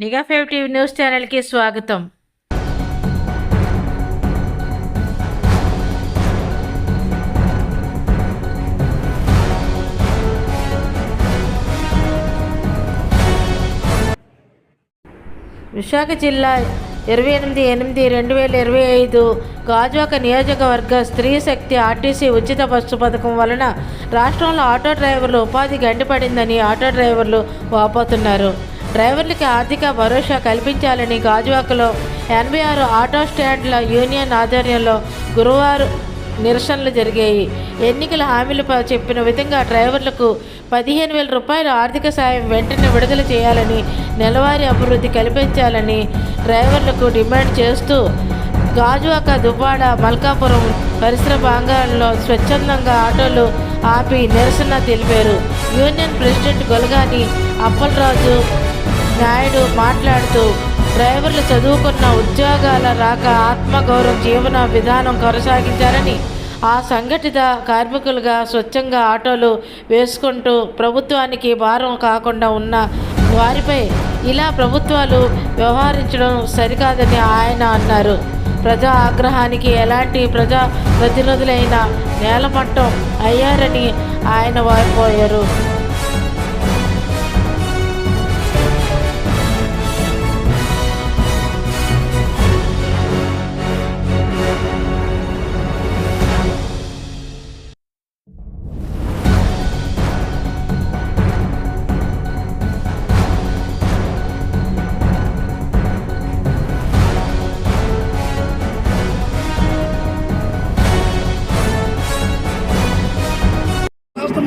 నిఘా five TV news ఛానల్కి స్వాగతం. విశాఖ జిల్లా ఇరవై ఎనిమిది ఎనిమిది రెండు వేల ఇరవై ఐదు గాజువాక నియోజకవర్గ స్త్రీ శక్తి ఆర్టీసీ ఉచిత బస్సు పథకం వలన రాష్ట్రంలో ఆటో డ్రైవర్లు ఉపాధి గండిపడిందని ఆటో డ్రైవర్లు వాపోతున్నారు. డ్రైవర్లకి ఆర్థిక భరోసా కల్పించాలని గాజువాకలో ఎనభై ఆరు ఆటో స్టాండ్ల యూనియన్ ఆధ్వర్యంలో గురువారం నిరసనలు జరిగాయి. ఎన్నికల హామీలు చెప్పిన విధంగా డ్రైవర్లకు పదిహేను వేల రూపాయల ఆర్థిక సాయం వెంటనే విడుదల చేయాలని నెలవారీ అభివృద్ధి కల్పించాలని డ్రైవర్లకు డిమాండ్ చేస్తూ గాజువాక దువ్వాడ మల్కాపురం పరిసర ప్రాంగణంలో స్వచ్ఛందంగా ఆటోలు ఆపి నిరసన తెలిపారు. యూనియన్ ప్రెసిడెంట్ గొలగాని అప్పలరాజు నాయుడు మాట్లాడుతూ డ్రైవర్లు చదువుకున్న ఉద్యోగాల రాక ఆత్మగౌరవం జీవన విధానం కొనసాగించారని ఆ సంఘటిత కార్మికులుగా స్వచ్ఛంగా ఆటోలు వేసుకుంటూ ప్రభుత్వానికి భారం కాకుండా ఉన్న వారిపై ఇలా ప్రభుత్వాలు వ్యవహరించడం సరికాదని ఆయన అన్నారు. ప్రజా ఆగ్రహానికి ఎలాంటి ప్రజా ప్రతినిధులైన నేలమట్టం అయ్యారని ఆయన వారిపోయారు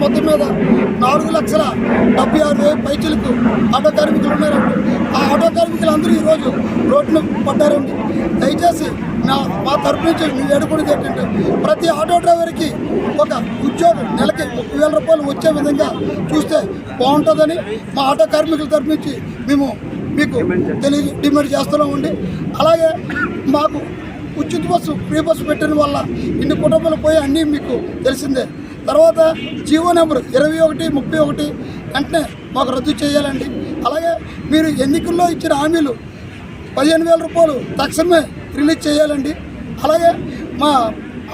మొత్తం మీద నాలుగు లక్షల డెబ్బై ఆరు వేల పైచలకు ఆటో కార్మికులు ఉన్నారండి ఆ ఆటో కార్మికులు అందరూ ఈరోజు రోడ్లు పడ్డారండి. దయచేసి నా మా తరపు నుంచి మేము వేడుకునేది ఏంటంటే ప్రతి ఆటో డ్రైవర్కి ఒక ఉద్యోగం నెలకి ముప్పై వేల రూపాయలు వచ్చే విధంగా చూస్తే బాగుంటుందని మా ఆటో కార్మికుల తరపు నుంచి మేము మీకు తెలియ డిమాండ్ చేస్తున్నామండి అలాగే మాకు ఉచిత బస్సు ఫ్రీ బస్సు పెట్టిన వల్ల ఇన్ని కుటుంబాలు పోయి అన్నీ మీకు తెలిసిందే. తర్వాత జీవో నెంబర్ ఇరవై ఒకటి ముప్పై ఒకటి వెంటనే మాకు రద్దు చేయాలండి. అలాగే మీరు ఎన్నికల్లో ఇచ్చిన హామీలు పదిహేను వేల రూపాయలు తక్షణమే రిలీజ్ చేయాలండి. అలాగే మా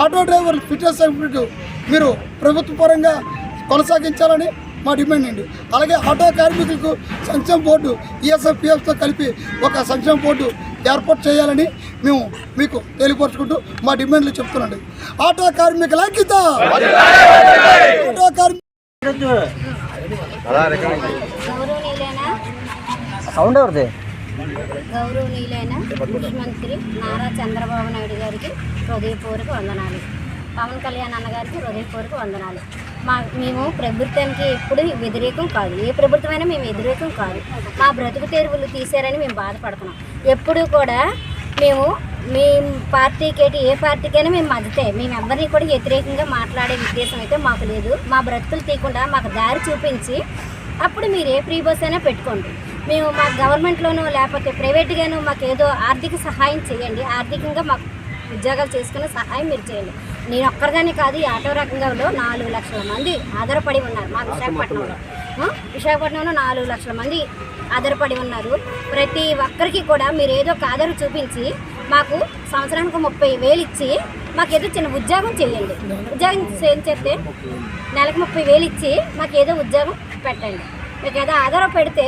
ఆటో డ్రైవర్ ఫిట్నెస్ సర్టిఫికెట్ మీరు ప్రభుత్వ పరంగా కొనసాగించాలని మా డిమాండ్ అండి. అలాగే ఆటో కార్మికులకు సంక్షేమ బోర్డు ఈఎస్ఎఫ్పిఎఫ్తో కలిపి ఒక సంక్షేమ బోర్డు ఏర్పాటు చేయాలని మేము మీకు తెలియపరుచుకుంటూ మా డిమాండ్లు చెప్తున్నాండి. ఆటో కార్మికుల ఐక్యత ఆటో కార్మిక సౌండ్ ఎవరిది? గౌరవనీయులైన ముఖ్యమంత్రి నారా చంద్రబాబు నాయుడు గారికి హృదయపూర్వక వందనాలు. పవన్ కళ్యాణ్ అన్నగారికి హృదయపూర్వక వందనాలు. మా మేము ప్రభుత్వానికి ఎప్పుడు వ్యతిరేకం కాదు. ఏ ప్రభుత్వమైనా మేము వ్యతిరేకం కాదు. మా బ్రతుకు తెరువులు తీశారని మేము బాధపడుతున్నాం. ఎప్పుడూ కూడా మేము మీ పార్టీకి ఏ పార్టీకైనా మేము మద్దతే. మేము ఎవరిని కూడా వ్యతిరేకంగా మాట్లాడే ఉద్దేశం అయితే మాకు లేదు. మా బ్రతుకులు తీయకుండా మాకు దారి చూపించి అప్పుడు మీరు ఏ ఫ్రీ బస్ అయినా పెట్టుకోండి. మేము మా గవర్నమెంట్లోనూ లేకపోతే ప్రైవేట్గాను మాకు ఏదో ఆర్థిక సహాయం చేయండి. ఆర్థికంగా మాకు ఉద్యోగాలు చేసుకునే సహాయం మీరు చేయండి. నేను ఒక్కరిదానే కాదు ఈ ఆటో రంగంలో నాలుగు లక్షల మంది ఆధారపడి ఉన్నారు. మా విశాఖపట్నంలో. విశాఖపట్నంలో నాలుగు లక్షల మంది ఆధారపడి ఉన్నారు. ప్రతి ఒక్కరికి కూడా మీరు ఏదో ఒక ఆధారం చూపించి మాకు సంవత్సరానికి ముప్పై వేలు ఇచ్చి మాకు ఏదో చిన్న ఉద్యోగం చేయండి. ఉద్యోగం చేయం చేస్తే నెలకు ముప్పై వేలు ఇచ్చి మాకు ఏదో ఉద్యోగం పెట్టండి. మీకు ఏదో ఆధారం పెడితే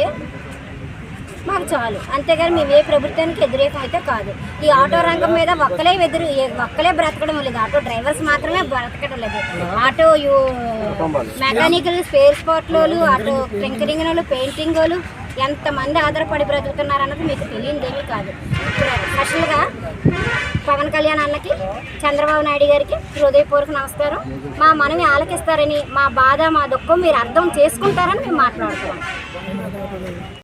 మాకు చాలు. అంతేగాని మేము ఏ ప్రభుత్వానికి వ్యతిరేకం అయితే కాదు. ఈ ఆటో రంగం మీద ఒక్కలే ఎదురు ఒక్కలే బ్రతకడం లేదు. ఆటో డ్రైవర్స్ మాత్రమే బ్రతకడం లేదు. ఆటో మెకానికల్ స్పేర్ స్పాట్లోలు ఆటో టింకరింగ్ వాళ్ళు పెయింటింగ్ వాళ్ళు ఎంతమంది ఆధారపడి బ్రతుకుతున్నారు అన్నది మీకు తెలియదేమీ కాదు. స్పెషల్గా పవన్ కళ్యాణ్ అన్నకి చంద్రబాబు నాయుడు గారికి హృదయపూర్వక నమస్కారం. మా మనవి ఆలకిస్తారని మా బాధ మా దుఃఖం మీరు అర్థం చేసుకుంటారని మేము మాట్లాడుతున్నాం.